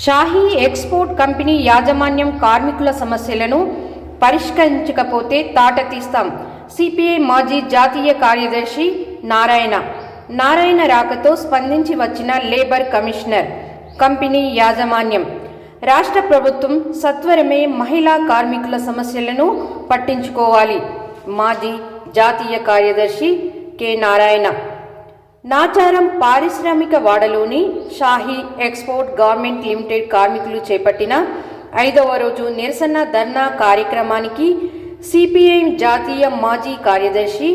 Shahi export company యాజమాన్యం కార్మికుల సమస్యలను పరిష్కరించకపోతే తాట తీస్తాం. సిపిఐ మాజీ జాతీయ కార్యదర్శి నారాయణ. నారాయణ రాకతో స్పందించి వచ్చిన లేబర్ కమిషనర్ కంపెనీ యాజమాన్యం. రాష్ట్ర ప్రభుత్వం సత్వరమే మహిళా కార్మికుల సమస్యలను పట్టించుకోవాలి. మాజీ జాతీయ కార్యదర్శి కె. నారాయణ. నాచారం పారిశ్రామిక వాడలోని షాహీ ఎక్స్పోర్ట్ గవర్నమెంట్ లిమిటెడ్ కార్మికులు చేపట్టిన ఐదవ రోజు నిరసన ధర్నా కార్యక్రమానికి సిపిఐ జాతీయ మాజీ కార్యదర్శి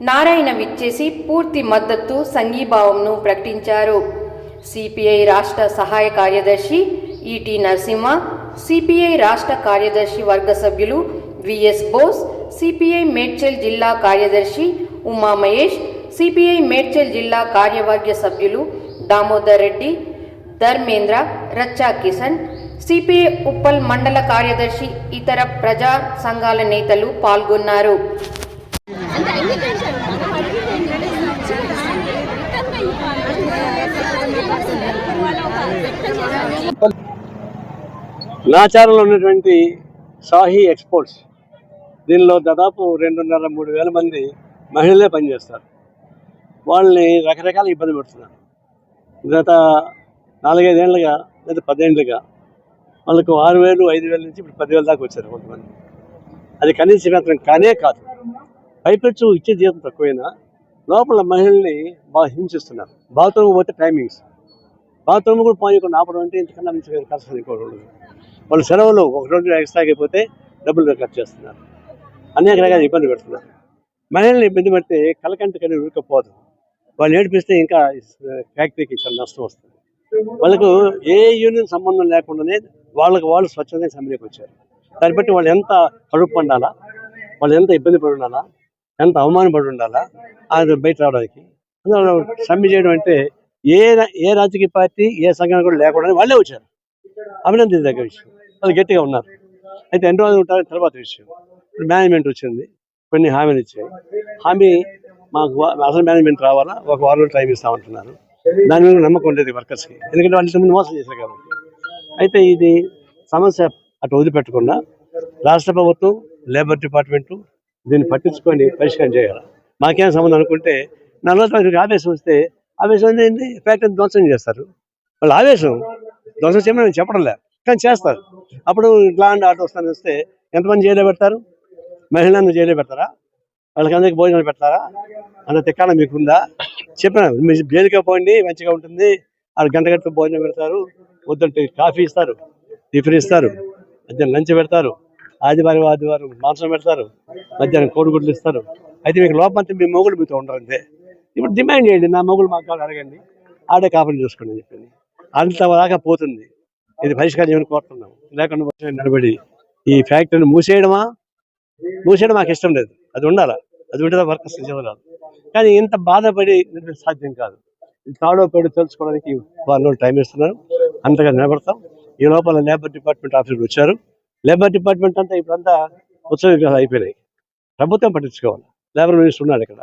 నారాయణ విచ్చేసి పూర్తి మద్దతు సంఘీభావంను ప్రకటించారు. సిపిఐ రాష్ట్ర సహాయ కార్యదర్శి ఈటి నరసింహ సిపిఐ రాష్ట్ర కార్యదర్శి వర్గ సభ్యులు విఎస్ బోస్ సిపిఐ మేడ్చల్ జిల్లా కార్యదర్శి ఉమా మహేష్ సిపిఐ మేడ్చల్ జిల్లా కార్యవర్గ సభ్యులు దామోదర్ రెడ్డి ధర్మేంద్ర రచ్చా కిషన్ సిపిఐ ఉప్పల్ మండల కార్యదర్శి ఇతర ప్రజా సంఘాల నేతలు పాల్గొన్నారు. నాచారంలో ఉన్నటువంటి సాహి ఎక్స్పోర్ట్స్. దీనిలో దాదాపు రెండున్నర మూడు వేల మంది మహిళలే పనిచేస్తారు. వాళ్ళని రకరకాల ఇబ్బంది పెడుతున్నారు. గత నాలుగైదేళ్ళుగా లేదా పదేళ్ళుగా వాళ్ళకు ఆరు వేలు ఐదు వేల నుంచి ఇప్పుడు పదివేల దాకా వచ్చారు కొంతమంది. అది కనీస వేతనం కానే కాదు. పైపెచ్చు ఇచ్చే జీతం తక్కువైనా లోపల మహిళల్ని బాగా హింసిస్తున్నారు. బాత్రూమ్ పోతే టైమింగ్స్ బాత్రూమ్ కూడా పోయకుండా ఆపడం అంటే ఇంతకన్నా మంచి కష్టం ఇంకోటి వాళ్ళు సెలవులు ఒక రోజు ఎక్స్ట్రా అయిపోతే డబ్బులు ఖర్చు చేస్తున్నారు. అనేక రకాల ఇబ్బంది పెడుతున్నారు. మహిళల్ని ఇబ్బంది పెడితే కలకంట కనీ ఉడకపోదు వాళ్ళు ఏడిపిస్తే ఇంకా ఫ్యాక్టరీకి చాలా నష్టం వస్తుంది. వాళ్ళకు ఏ యూనియన్ సంబంధం లేకుండానే వాళ్ళకి వాళ్ళు స్వచ్ఛంగా సమ్మెకి వచ్చారు. దాన్ని బట్టి వాళ్ళు ఎంత కడుపు పండాలా? వాళ్ళు ఎంత ఇబ్బంది పడి ఉండాలా? ఎంత అవమానపడి ఉండాలా? అది బయట రావడానికి. అందువల్ల సమ్మె చేయడం అంటే ఏ రా- ఏ రాజకీయ పార్టీ ఏ సంఘం కూడా లేకుండా వాళ్ళే వచ్చారు. అభినందించదగ్గ విషయం. వాళ్ళు గట్టిగా ఉన్నారు. అయితే ఎన్ని రోజులు ఉంటారు తర్వాత విషయం. మేనేజ్మెంట్ వచ్చింది. కొన్ని హామీలు ఇచ్చాయి. హామీ మాకు అసలు మేనేజ్మెంట్ రావాలా? ఒక వారంలో టైం ఇస్తామంటున్నారు. దాని మీద నమ్మకం ఉండేది వర్కర్స్కి ఎందుకంటే వాళ్ళు ఇంతకుముందు మోసం చేశారు కాబట్టి. అయితే ఇది సమస్య అటు వదిలిపెట్టకుండా రాష్ట్ర ప్రభుత్వం లేబర్ డిపార్ట్మెంటు దీన్ని పట్టించుకొని పరిష్కారం చేయాలి? మాకేం సంబంధం అనుకుంటే నలభై రోజులకి ఆవేశం వస్తే ఆవేశం ఏంటి ఫ్యాక్టరీ ధ్వంసం చేస్తారు. వాళ్ళు ఆవేశం ధ్వంసం చేయమని నేను చెప్పడం కానీ చేస్తారు. అప్పుడు ల్యాండ్ ఆటో వస్తాను వస్తే ఎంతమంది జైల్లో పెడతారు? మహిళలను జైల్లో పెడతారా? వాళ్ళకి అందరికి భోజనాలు పెడతారా? అంత తిక్కాన మీకు ఉందా మీ మీరు జైలుకే పోండి మంచిగా ఉంటుంది. వాళ్ళు గంట గంట భోజనం పెడతారు. వద్దంటే కాఫీ ఇస్తారు టిఫిన్ ఇస్తారు మధ్యాహ్నం లంచ్ పెడతారు. ఆదివారం ఆదివారం మాంసం పెడతారు మధ్యాహ్నం కోడిగుడ్లు ఇస్తారు. అయితే మీకు లోపంతా మీ మొగులు మీతో ఉండాలంటే ఇప్పుడు డిమాండ్ చేయండి నా మొగులు మాకు కావాలి అడగండి. ఆడే కాపని చూసుకోండి చెప్పండి. చెప్పింది పోతుంది. ఇది పరిష్కారం చేయమని కోరుతున్నాం? లేకుండా నడబడి నిలబడి ఈ ఫ్యాక్టరీని మూసేయడమా? మూసేయడం మాకు ఇష్టం లేదు. అది ఉండాలా? అది ఉంటే వర్కర్స్ చదవరాదు కానీ ఇంత బాధపడి సాధ్యం కాదు. తాడో పేడు తెలుసుకోవడానికి వాళ్ళు టైం ఇస్తున్నారు. అంతగా నిలబడతాం. ఈ లోపల లేబర్ డిపార్ట్మెంట్ ఆఫీసర్లు వచ్చారు. లేబర్ డిపార్ట్మెంట్ అంతా ఇప్పుడంతా ఉత్సవ విగ్రహాలు అయిపోయినాయి. ప్రభుత్వం పట్టించుకోవాలి. లేబర్ మినిస్టర్ ఉన్నాడు ఇక్కడ.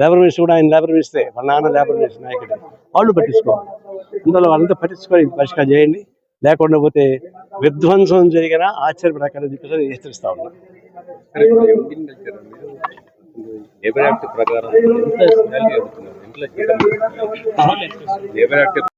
లేబర్ మినిస్టర్ కూడా ఆయన లేబర్ మినిస్టరే వాళ్ళ నాన్న లేబర్ మినిస్టర్ నాయకుడు. వాళ్ళు పట్టించుకోవాలి. అందులో వాళ్ళంతా పట్టించుకొని పరిష్కారం చేయండి. లేకుండా పోతే విధ్వంసం జరిగినా ఆశ్చర్యపడకని చెప్పేసి హెచ్చరిస్తా ఉన్నా. లేబర్ యాక్ట్ ప్రకారం ఎంత శాలరీ అడుగుతున్నారు ఎంత లేబర్ యాక్ట్